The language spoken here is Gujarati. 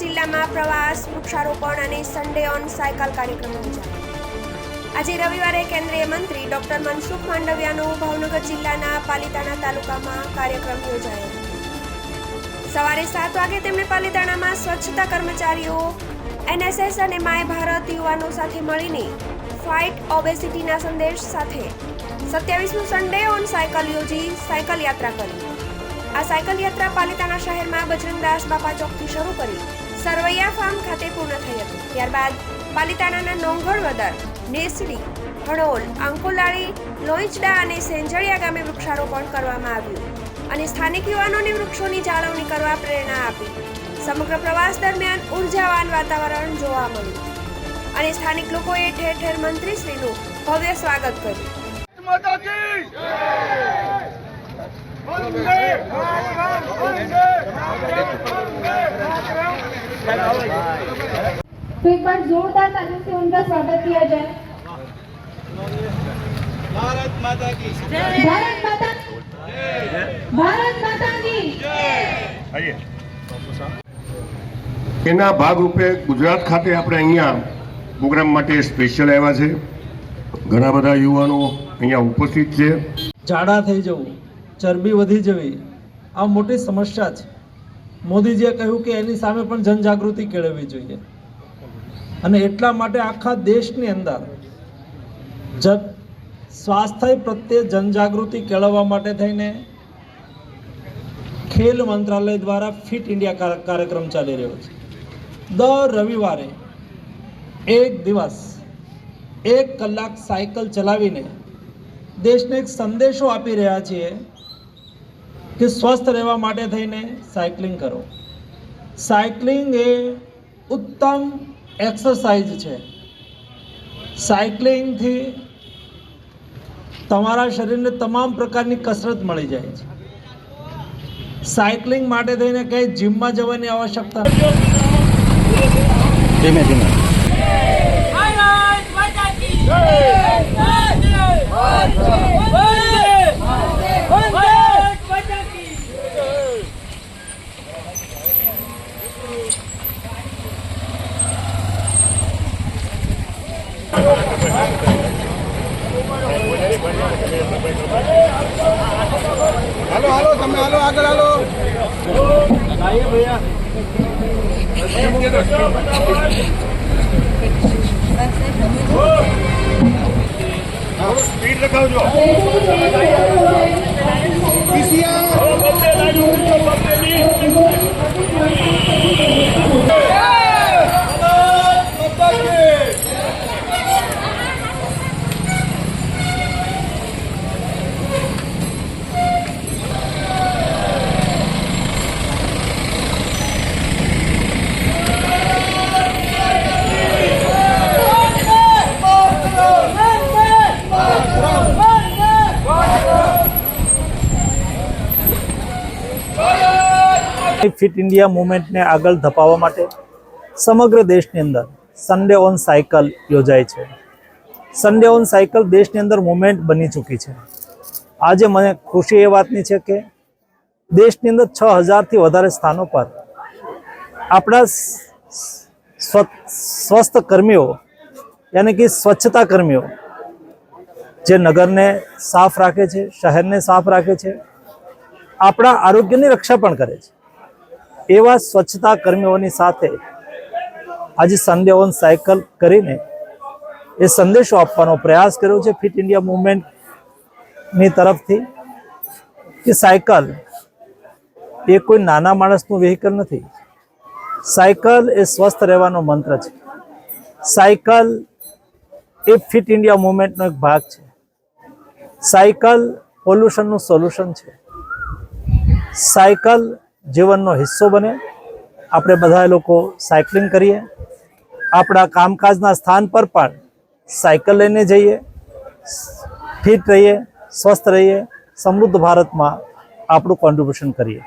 જિલ્લામાં પ્રવાસ, વૃક્ષારોપણ અને સન્ડે ઓન સાયકલ કાર્યક્રમ આજે રવિવારે કેન્દ્રીય મંત્રી ડોક્ટર મનસુખ માંડવિયાનો ભાવનગર જિલ્લાના પાલિતાણા તાલુકામાં કાર્યક્રમ યોજાયો. સવારે સાત વાગે તેમણે પાલિતાણામાં સ્વચ્છતા કર્મચારીઓ, એનએસએસ અને માય ભારત યુવાનો સાથે મળીને ફાઇટ ઓબેસિટીના સંદેશ સાથે સત્યાવીસમું સન્ડે ઓન સાયકલ યોજી સાયકલ યાત્રા કરી. આ સાયકલ યાત્રા પાલિતાણા શહેરમાં બજરંગદાસ બાપા ચોકથી શરૂ કરી સરવૈયા ફાર્મ ખાતે પૂર્ણ થઈ હતું. ત્યારબાદ પાલિતાણાના નોંગળવદર નેસડી હણોલ આંકોલાળી લોઈચડા અને સેંજળિયા ગામે વૃક્ષારોપણ કરવામાં આવ્યું અને સ્થાનિક યુવાનોને વૃક્ષોની જાળવણી કરવા પ્રેરણા આપી. સમગ્ર પ્રવાસ દરમિયાન ઉર્જાવાન વાતાવરણ જોવા મળ્યું અને સ્થાનિક લોકોએ ઠેર ઠેર મંત્રીશ્રીનું ભવ્ય સ્વાગત કર્યું. तो एक बार जोरदार तालियों से उनका स्वागत किया जाए भारत माता की भारत माता भारत माता की એના ભાગરૂપે ગુજરાત ખાતે આપણે અહીંયા પ્રોગ્રામ માટે સ્પેશિયલ આવ્યા છે ઘણા બધા યુવાનો અહીંયા ઉપસ્થિત છે ઝાડા થઈ જવું ચરબી વધી જવી આ મોટી સમસ્યા છે મોદીજીએ કહ્યું કે એની સામે પણ જનજાગૃતિ કેળવવી જોઈએ. અને એટલા માટે આખા દેશની અંદર જ સ્વાસ્થ્ય પ્રત્યે જનજાગૃતિ કેળવવા માટે થઈને ખેલ મંત્રાલય દ્વારા ફિટ ઇન્ડિયા કાર્યક્રમ ચાલી રહ્યો છે. દર રવિવારે એક દિવસ એક કલાક સાયકલ ચલાવીને દેશને એક સંદેશો આપી રહ્યા છીએ કે સ્વસ્થ રહેવા માટે થઈને સાયકલિંગ કરો. સાયકલિંગ એ ઉત્તમ એક્સરસાઇઝ છે. સાયકલિંગથી તમારા શરીરને તમામ પ્રકારની કસરત મળી જાય છે. સાયકલિંગ માટે થઈને કંઈ જીમમાં જવાની આવશ્યકતા નથી. હાલો હાલો તમે હાલો આગળ હાલો. સ્પીડ લખાવજો ફિટ ઇન્ડિયા મુવમેન્ટને આગળ ધપાવવા માટે સમગ્ર દેશની અંદર સન્ડે ઓન સાયકલ યોજાય છે. સન્ડે ઓન સાયકલ દેશની અંદર મુવમેન્ટ બની ચૂકી છે. આજે મને ખુશી એ વાતની છે કે દેશની અંદર છ હજારથી વધારે સ્થાનો પર આપણા સ્વ- સ્વસ્થ કર્મીઓ, યાની કે સ્વચ્છતા કર્મીઓ, જે નગરને સાફ રાખે છે, શહેરને સાફ રાખે છે, આપણા આરોગ્યની રક્ષા પણ કરે છે. એવા સ્વચ્છતા કર્મીઓની સાથે આજે સન્ડે ઓન સાયકલ કરીને એ સંદેશો આપવાનો પ્રયાસ કર્યો છે ફિટ ઇન્ડિયા મુવમેન્ટની તરફથી કે સાયકલ એ કોઈ નાના માણસનું વ્હીકલ નથી. સાયકલ એ સ્વસ્થ રહેવાનો મંત્ર છે. સાયકલ એ ફિટ ઇન્ડિયા મુવમેન્ટનો એક ભાગ છે. સાયકલ પોલ્યુશનનું સોલ્યુશન છે. સાયકલ જીવનનો હિસ્સો બને. આપણે બધા લોકો સાયકલિંગ કરીએ. આપણા કામકાજના સ્થાન પર પણ સાયકલ લઈને જઈએ. ફિટ રહીએ, સ્વસ્થ રહીએ. સમૃદ્ધ ભારતમાં આપણું કોન્ટ્રીબ્યુશન કરીએ.